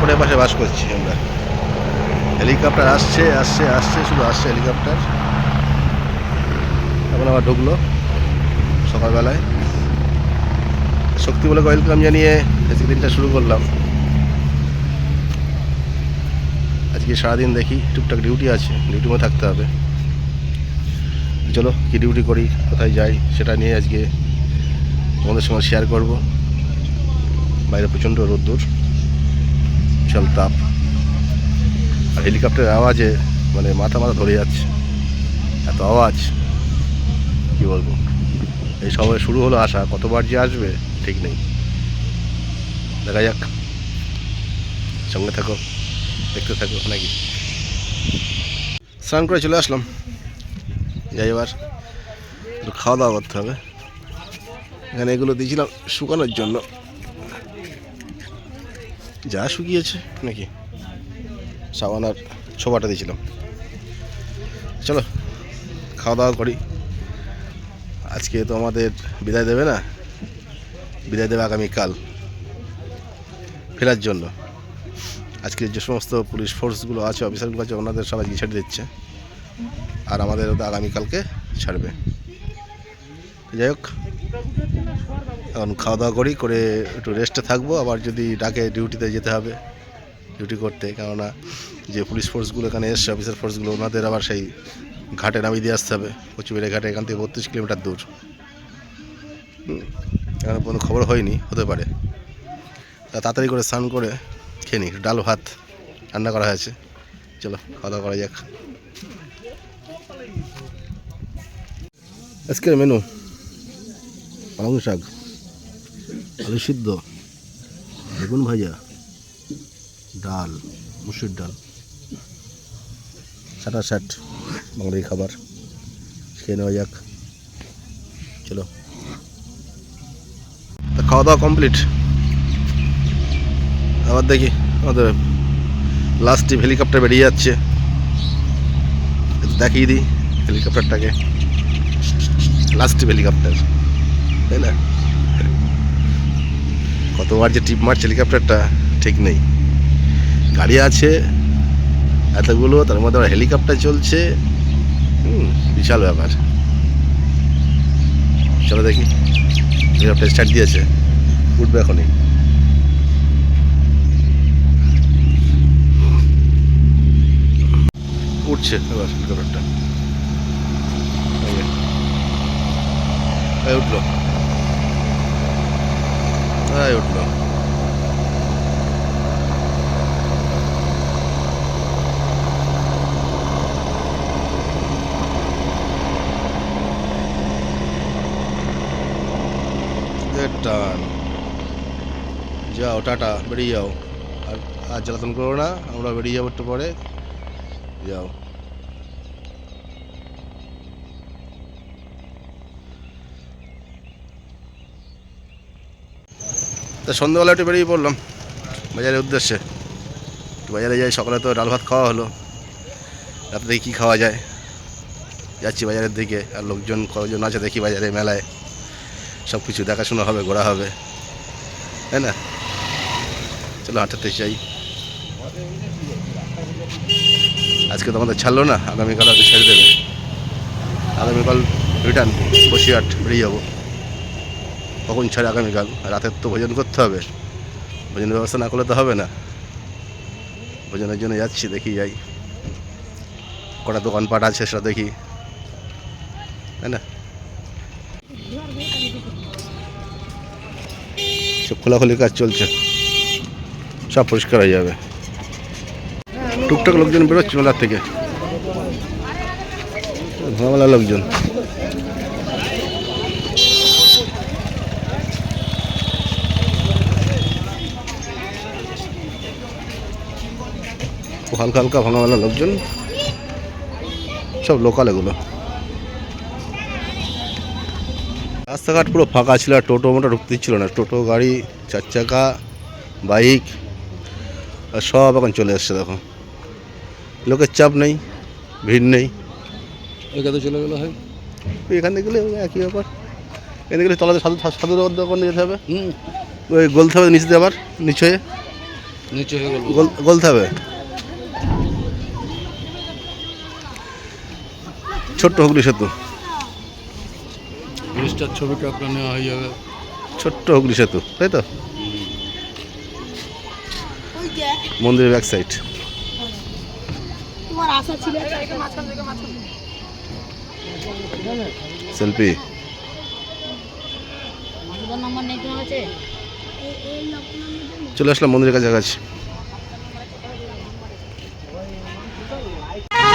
এয়ারপোর্টের পাশে বাস করছি আমরা। হেলিকপ্টার আসছে আসছে আসছে, শুধু আসছে হেলিকপ্টার। এখন আবার ঢুকলো সকালবেলায়। শক্তি বলে ওয়েলকাম জানিয়ে আজকে দিনটা শুরু করলাম। আজকে সারাদিন দেখি, টুকটাক ডিউটি আছে মধ্যে থাকতে হবে। চলো কি ডিউটি করি, কোথায় যাই, সেটা নিয়ে আজকে তোমাদের সঙ্গে শেয়ার করব। বাইরে প্রচণ্ড রোদ্দুর। বিশাল তাপ। আর হেলিকপ্টারের আওয়াজে মানে মাথা মাথা ধরে যাচ্ছে। এত আওয়াজ, কি বলব? এই সময় শুরু হলো আসা কতবার যে আসবে, ঠিক নেই। দেখা যাক। সঙ্গে থাকো, দেখতে থাকো, নাকি? স্নান করে চলে আসলাম। যাই এবার খাওয়া দাওয়া করতে হবে। এখানে এগুলো দিয়েছিলাম শুকানোর জন্য। যা শুকিয়েছে নাকি? সাবান আর ছোবাটা দিয়েছিলাম। চলো, খাওয়া দাওয়া করি। আজকে তো আমাদের বিদায় দেবে না? বিদায় দেবে আগামীকাল। ফেরার জন্য। আজকে যে সমস্ত পুলিশ ফোর্সগুলো আছে, অফিসারগুলো আছে, ওনাদের সবাই ছেড়ে দিচ্ছে। আর আমাদের আগামীকালকে ছাড়বে। যাই হোক। এখন খাওয়া দাওয়া করি, করে একটু রেস্টে থাকব। আবার যদি ডাকে ডিউটিতে যেতে হবে ডিউটি করতে। কেননা যে পুলিশ ফোর্সগুলো এখানে এসছে অফিসার ফোর্সগুলো ওনাদের আবার সেই ঘাটে নামিয়ে দিয়ে আসতে হবে। কচুবেড়ে ঘাটে, এখান থেকে বত্রিশ কিলোমিটার দূর। এখনও কোনো খবর হয়নি, হতে পারে। তা তাড়াতাড়ি করে স্নান করে খেয়ে নিই ডাল ভাত রান্না করা হয়েছে। চলো, খাওয়া দাওয়া করা যাক। আজকের মেনু পালং শাক। আলু সিদ্ধ, বেগুন ভাজা, ডাল, মুসুর ডাল সাটা ষাট বাঙালির খাবার। খেয়ে নেওয়া যাক। চলো। খাওয়া দাওয়া কমপ্লিট আবার দেখি, আমাদের লাস্ট হেলিকপ্টার বেরিয়ে যাচ্ছে। দেখিয়ে দিই হেলিকপ্টারটাকে লাস্ট হেলিকপ্টার তাই না? কতবার যে টিপ মারছে হেলিকপ্টারটা, ঠিক নেই। গাড়ি আছে, এতগুলো, তার মধ্যে আবার হেলিকপ্টার চলছে। হুম, বিশাল ব্যাপার। চলো দেখি, হেলিকপ্টার স্টার্ট দিয়েছে। উঠবে এখনই। উঠছে এবার হেলিকপ্টারটা। উঠল। এই উঠল? done. যাও, টাটা, বেরিয়ে যাও। আর আর জ্বালাতন করো না, আমরা বেরিয়ে যাব একটু পরে। যাও। তা সন্ধ্যাবেলা একটু বেরিয়ে পড়লাম বাজারের উদ্দেশ্যে। বাজারে যাই, সকালে তো ডাল ভাত খাওয়া হলো। রাতে দেখি কী খাওয়া যায়। যাচ্ছি বাজারের দিকে, আর লোকজন কজন আছে দেখি বাজারে, মেলায়। সব কিছু দেখাশোনা হবে, ঘোরা হবে। তাই না? চলো হাঁটাতে চাই আজকে তো আমাদের ছাড়লো না, আগামীকাল হয়তো ছেড়ে দেবে। আগামীকাল রিটার্ন বসিরহাট বেরিয়ে যাব। কখন ছাড়ে আগামীকাল রাতের তো ভোজন করতে হবে। ভোজনের ব্যবস্থা না করলে তো হবে না। ভোজনের জন্য যাচ্ছি, দেখি যাই। কটা দোকানপাট আছে সেটা দেখি। তাই না? সব খোলাখুলি কাজ চলছে। সব পরিষ্কার হয়ে যাবে। টুকটাক লোকজন বেরোচ্ছে মেলার থেকে। ভাঙামেলার লোকজন। হালকা হালকা ভাঙামেলার লোকজন। সব লোকাল এগুলো। রাস্তাঘাট পুরো ফাঁকা ছিল আর টোটো মোটা ঢুকতে দিচ্ছিল না। টোটো গাড়ি চার চাকা বাইক আর সব এখন চলে এসছে দেখো। লোকের চাপ নেই ভিড় নেই। এখানে চলে গেলে হয়? এখান থেকে গেলে একই ব্যাপার। এখানে গেলে তলাতে সাধু সাধু দোকান যেতে হবে। হুম। ওই গলতে হবে নিচে আবার নিচে নিচে গেল। গল- গলতে হবে। ছোট্ট হুগলি সেতু। ব্রিজটার ছবিটা আপনার নেওয়া হয়ে যাবে। ছোট্ট হুগলি সেতু তাই তো? মন্দিরের ব্যাক সাইড তোমার আশা ছিল সেলফি। চলে আসলাম মন্দিরের কাছাকাছি।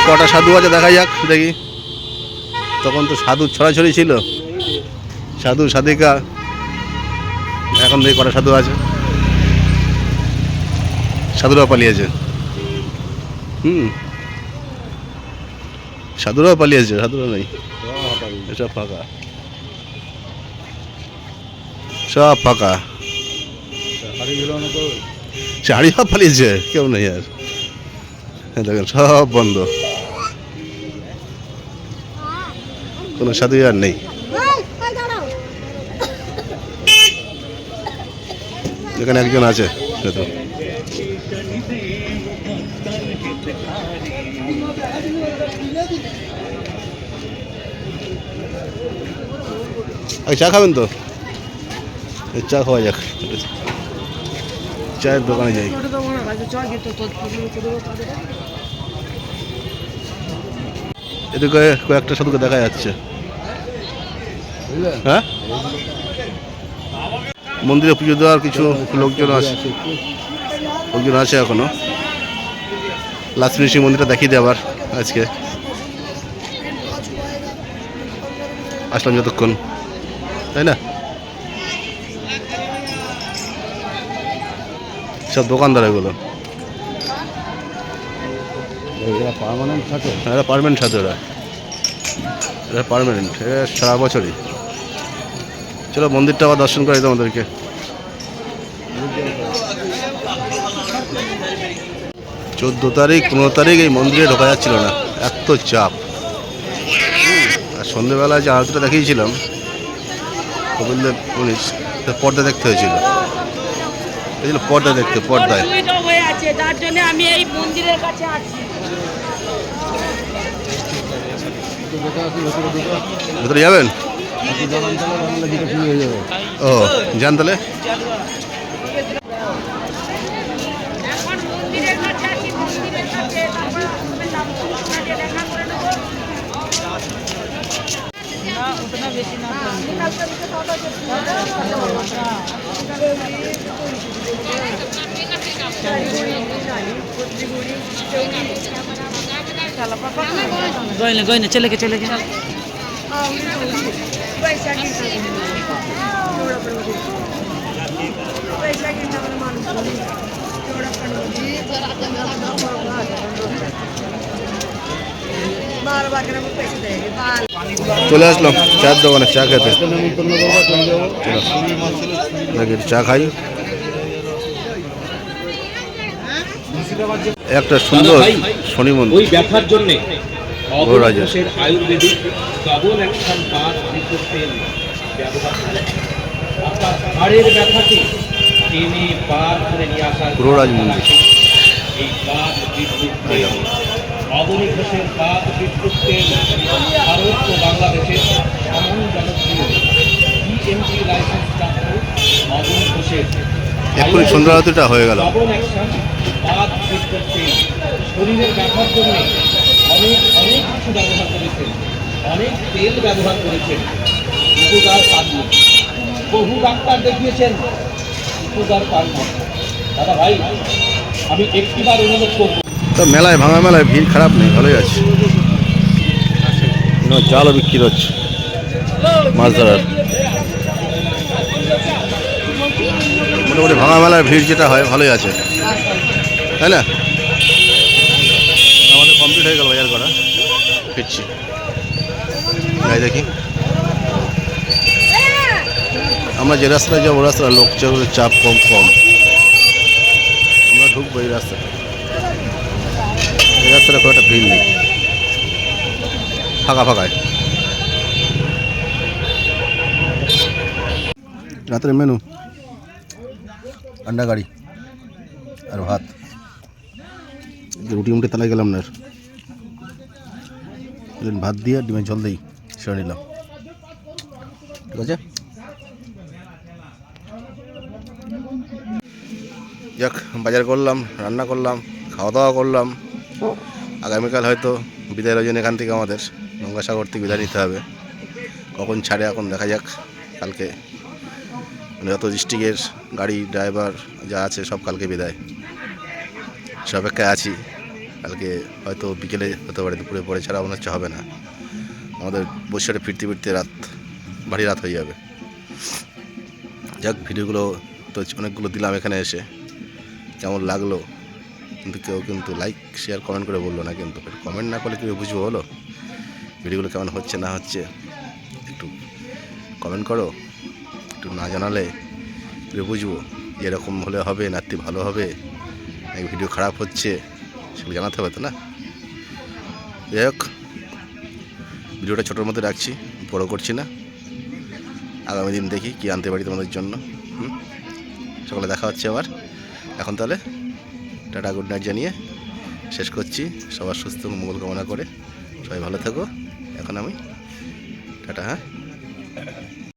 কটা সাধু আছে দেখা যাক দেখি। তখন তো সাধু ছড়াছড়ি ছিল। সাধু, সাধিকা। এখন দেখি কটা সাধু আছে। সাধুরাও পালিয়েছে। হুম। সাধুরাও পালিয়েছে, সাধুরা নেই। সব ফাঁকা। সব ফাঁকা। তো চারি সব কেউ নেই আর। দেখেন, সব বন্ধ। কোনো সাধু আর নেই। এখানে একজন আছে চা খাবেন তো? চা খাওয়া যাক। চায়ের দোকানে যাই। এদিকে কয়েকটা সাধুকে দেখা যাচ্ছে। হ্যাঁ? মন্দিরে পুজো দেওয়ার কিছু লোকজন আছে। লোকজন আছে এখনও। লক্ষ্মী সিং মন্দিরটা দেখিয়ে দেয় আবার আজকে। আসলাম যতক্ষণ। তাই না? সব দোকানদার এগুলো। এরা পার্মানেন্ট থাকে? এরা পারমানেন্ট সাথে ওরা। এরা পারমানেন্ট এরা সারা বছরই। চলো মন্দিরটা আবার দর্শন করাই তোমাদেরকে। চোদ্দ তারিখ পনেরো তারিখ এই মন্দিরে ঢোকা যাচ্ছিল না। এত চাপ। আর সন্ধেবেলায় যে আরতিটা দেখিয়েছিলাম গোবিন্দ উনিশ পর্দা দেখতে হয়েছিল। এই ছিল পর্দা দেখতে পর্দায়। হয়ে যার জন্য আমি এই মন্দিরের কাছে আছি একটু দেখে আসি ভেতরে যাবেন? ও যান তাহলে এখন মন্দিরের কাছে আছি মন্দিরের কাছে তারপর আপনাদের নাম আপনাকে দেখা করে নেব না ওটা বেশি না গয়না গয়না চলে গে চলে গে। চলে আসলাম চায়ের দোকানে চা খেতে। চলে চা খাই? একটা সুন্দর শনি মন্দির। ওই ব্যথার জন্য। গৌরাজের। অবশেষের আয়ুর্বেদিক ডবল অ্যাকশন পাঁচ বিদ্যুৎ তেল ব্যবহার করে অর্থাৎ হাড়ের ব্যথাকে টেনে বার করে নিয়ে আসার গৌরাজ মন্দির। এই পাঁচ বিদ্যুৎ তেল অবনী ঘোষের বিদ্যুৎ তেল ভারত ও বাংলাদেশের এমন জনপ্রিয় বিএমজি লাইসেন্স প্রাপ্ত অবনী ঘোষের আরতিটা হয়ে গেল শরীরের ব্যথার জন্য অনেক কিছু ব্যবহার করেছেন, অনেক তেল ব্যবহার করেছেন। উপকার পাননি বহু ডাক্তার দেখিয়েছেন, উপকার পাননি দাদা ভাই, আমি একটিবার অনুরোধ করব। তো মেলায়, ভাঙা মেলায় ভিড় খারাপ নেই, ভালোই আছে। জালও বিক্রি হচ্ছে। মাছ ধরার। মোটামুটি ভাঙা মেলার ভিড় যেটা হয়, ভালোই আছে। তাই না আমাদের কমপ্লিট হয়ে গেল বাজার করা ফিরছি। যাই দেখি। আমরা যে রাস্তায় যাব রাস্তায় লোক চাপ কম কম। আমরা ঢুকবো এই রাস্তাটা এই রাস্তাটা খুব একটা ভিড় নেই। ফাঁকা ফাঁকায়। রাতের মেনু? আন্ডা কারি আর ভাত। রুটি মুটি তালাই গেলাম না আর। ভাত দিয়ে ডিমের জল দিই, সেরে নিলাম। ঠিক আছে? যাক, বাজার করলাম, রান্না করলাম খাওয়া দাওয়া করলাম। আগামীকাল হয়তো বিদায় রজন এখান থেকে আমাদের, গঙ্গাসাগর থেকে বিদায় নিতে হবে। কখন ছাড়ে এখন দেখা যাক, কালকে। মানে যত ডিস্ট্রিক্টের গাড়ি, ড্রাইভার যা আছে সব কালকে বিদায়। সে অপেক্ষায় আছি। কালকে হয়তো বিকেলে হতে পারে, দুপুরে পরে ছাড়া মনে হচ্ছে হবে না। আমাদের বসিরহাটে ফিরতে ফিরতে রাত, ভারী রাত হয়ে যাবে। যাক, ভিডিওগুলো তো অনেকগুলো দিলাম এখানে এসে। কেমন লাগল? কিন্তু কেউ কিন্তু লাইক শেয়ার কমেন্ট করে বলল না কিন্তু। কমেন্ট না করলে কেউ বুঝব বলো? ভিডিওগুলো কেমন হচ্ছে, না হচ্ছে, একটু কমেন্ট করো। একটু না জানালে বুঝব? এরকম হলে হবে, নাতি ভালো হবে ভিডিও খারাপ হচ্ছে? সেগুলো জানাতে হবে তো না? যাই হোক, ভিডিওটা ছোটোর মধ্যে রাখছি, বড় করছি না। আগামী দিন দেখি কী আনতে পারি তোমাদের জন্য সকালে দেখা হচ্ছে আবার। এখন তাহলে টাটা গুড নাইট জানিয়ে শেষ করছি। সবার সুস্থ মঙ্গল কামনা করে। সবাই ভালো থেকো। এখন আমি টাটা হ্যাঁ?